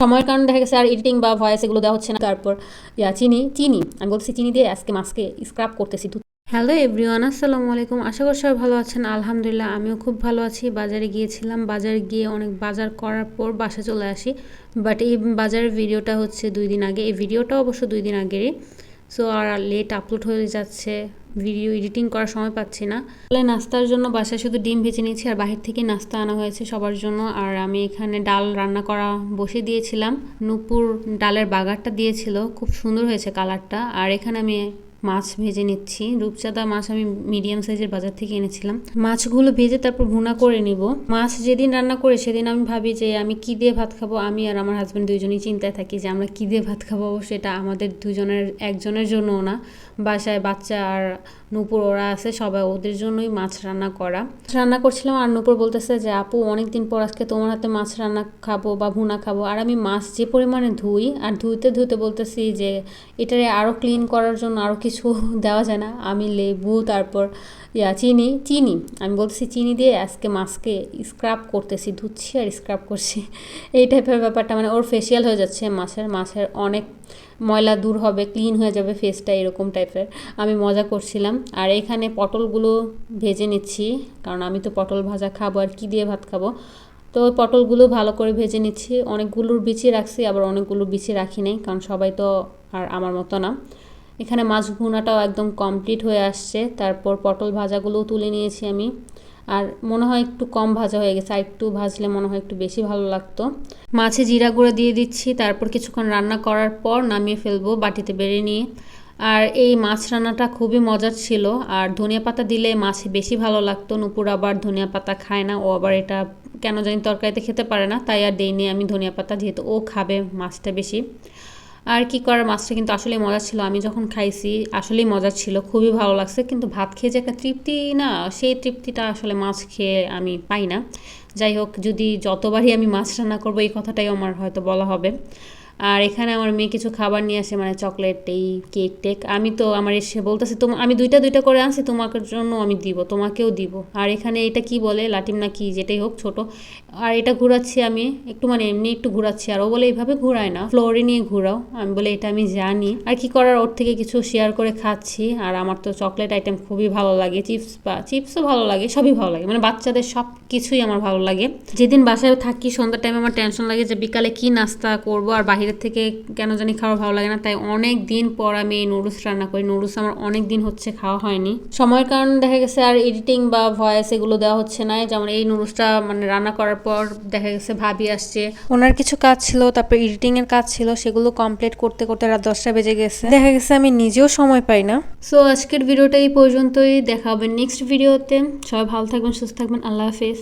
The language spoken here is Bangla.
সময়ের কারণে দেখা গেছে আর এডিটিং বা ভয়েস এগুলো দেওয়া হচ্ছে না। তারপর, ইয়া, চিনি চিনি। আমি বলছি চিনি দিয়ে আজকে মাছকে স্ক্রাব করতেছি হ্যালো এভরিওয়ান আসসালামু আলাইকুম। আশা করি সবাই ভালো আছেন। আলহামদুলিল্লাহ, আমিও খুব ভালো আছি। বাজারে গিয়েছিলাম। বাজারে গিয়ে অনেক বাজার করার পর বাসা চলে আসি। বাট এই বাজারের ভিডিওটা হচ্ছে দুই দিন আগে। এই ভিডিওটা অবশ্য দুই দিন আগেরই। সো আর লেট আপলোড হয়ে যাচ্ছে। ভিডিও এডিটিং করার সময় পাচ্ছি না। তাহলে নাস্তার জন্য বাসায় শুধু ডিম ভেজে নিয়েছি আর বাহির থেকে নাস্তা আনা হয়েছে সবার জন্য। আর আমি এখানে ডাল রান্না করা বসে দিয়েছিলাম। নুপুর ডালের বাগারটা দিয়েছিল। খুব সুন্দর হয়েছে কালারটা আর এখানে আমি মাছ ভেজে নিচ্ছি। রূপচাঁদা মাছ আমি মিডিয়াম সাইজের বাজার থেকে এনেছিলাম। মাছগুলো ভেজে তারপর ভুনা করে নিব। মাছ যেদিন রান্না করে সেদিন আমি ভাবি যে আমি কি দিয়ে ভাত খাব? আমি আর আমার হাজব্যান্ড দুইজনই চিন্তায় থাকি যে আমরা কি দিয়ে ভাত খাব? সেটা আমাদের দুজনের, একজনের জন্যও না। বাসায় বাচ্চা আর নূপুর, ওরা আছে, সবাই ওদের জন্যই মাছ রান্না করা। রান্না করছিলাম আর নূপুর বলতেছে যে, আপু, অনেকদিন পর আজকে তোমার হাতে মাছ রান্না খাব বা ভুনা খাব। আর আমি মাছ যে পরিমাণে ধুই, আর ধুইতে ধুইতে বলতেছি যে, এটারে আরও ক্লিন করার জন্য আরও কিছু দেওয়া যায় না। আমি লেবু, তারপর ইয়া, চিনি চিনি। আমি বলতেছি চিনি দিয়ে আজকে মাছকে স্ক্রাব করতেছি, ধুচ্ছি আর স্ক্রাব করছি। এই টাইপের ব্যাপারটা মানে ওর ফেসিয়াল হয়ে যাচ্ছে, মাছের মাছের অনেক ময়লা দূর হবে ক্লিন হয়ে যাবে ফেসটা এরকম টাইপের আমি মজা করছিলাম। আর এখানে পটলগুলো ভেজে নিচ্ছি, কারণ আমি তো পটল ভাজা খাব আর কী দিয়ে ভাত খাব। তো পটলগুলো ভালো করে ভেজে নিচ্ছি। অনেকগুলোর বিচি রাখছি, আবার অনেকগুলো বিচি রাখি নাই, কারণ সবাই তো আর আমার মতো না। এখানে মাছ ভুনাটাও একদম কমপ্লিট হয়ে আসছে। তারপর পটল ভাজাগুলোও তুলে নিয়েছি আমি। আর মনে হয় একটু কম ভাজা হয়ে গেছে, আর একটু ভাজলে মনে হয় একটু বেশি ভালো লাগতো। মাছে জিরা গুঁড়ো দিয়ে দিচ্ছি, তারপর কিছুক্ষণ রান্না করার পর নামিয়ে ফেলব বাটিতে বেড়ে নিয়ে। আর এই মাছ রান্নাটা খুবই মজার ছিল, আর ধনিয়া পাতা দিলে মাছ বেশি ভালো লাগতো। নুপুর আবার ধনিয়া পাতা খায় না, ও আবার এটা কেন জানি তরকারিতে খেতে পারে না, তাই আর দেইনি আমি ধনিয়া পাতা, যেহেতু ও খাবে মাছটা বেশি। আর কি করার মাছটা কিন্তু আসলে মজা ছিল। আমি যখন খাইছি, আসলেই মজা ছিল, খুবই ভালো লাগছে। কিন্তু ভাত খেয়ে যে একটা তৃপ্তি, না, সেই তৃপ্তিটা আসলে মাছ খেয়ে আমি পাই না। যাই হোক, যদি যতবারই আমি মাছ রান্না করব, এই কথাটাই আমার হয়তো বলা হবে। আর এখানে আমার মেয়ে কিছু খাবার নিয়ে আসে মানে চকলেট এই কেক টেক আমি তো, আমার এসে বলতেছে তোমার আমি দুইটা দুইটা করে আনছি তোমার জন্য আমি দিব, তোমাকেও দিব। আর এখানে এটা কি বলে, লাটিম না কি, যেটাই হোক, ছোট। আর এটা ঘুরাচ্ছি আমি, একটু মানে এমনি একটু ঘুরাচ্ছি, আর ও বলে এইভাবে ঘুরায় না। ফ্লোরে নিয়ে ঘুরাও, আমি বলে এটা আমি জানি। আর কি করার, ওর থেকে কিছু শেয়ার করে খাচ্ছি, আর আমার তো চকলেট আইটেম খুবই ভালো লাগে চিপস বা চিপসও ভালো লাগে, সবই ভালো লাগে। মানে বাচ্চাদের সব কিছুই আমার ভালো লাগে। যেদিন বাসায় থাকি, সন্ধ্যার টাইমে আমার টেনশন লাগে যে বিকালে কি নাস্তা করব, আর বাহিরের থেকে কেন জানি খাওয়া ভালো লাগে না। তাই অনেক দিন পর আমি এই নুডলস রান্না করি। নুডলস আমার অনেক দিন হচ্ছে খাওয়া হয়নি। সময়ের কারণে দেখা গেছে আর এডিটিং বা ভয়েস এগুলো দেওয়া হচ্ছে না। যেমন এই নুডলসটা মানে রান্না করার পর দেখা গেছে ভাবি আসছে। ওনার কিছু কাজ ছিল, তারপর এডিটিং এর কাজ ছিল, সেগুলো কমপ্লিট করতে করতে রাত দশটা বেজে গেছে। দেখা গেছে আমি নিজেও সময় পাই না। সো আজকের ভিডিওটা এই পর্যন্তই। দেখা হবে নেক্সট ভিডিওতে সবাই ভালো থাকবেন, সুস্থ থাকবেন। আল্লাহ হাফিজ।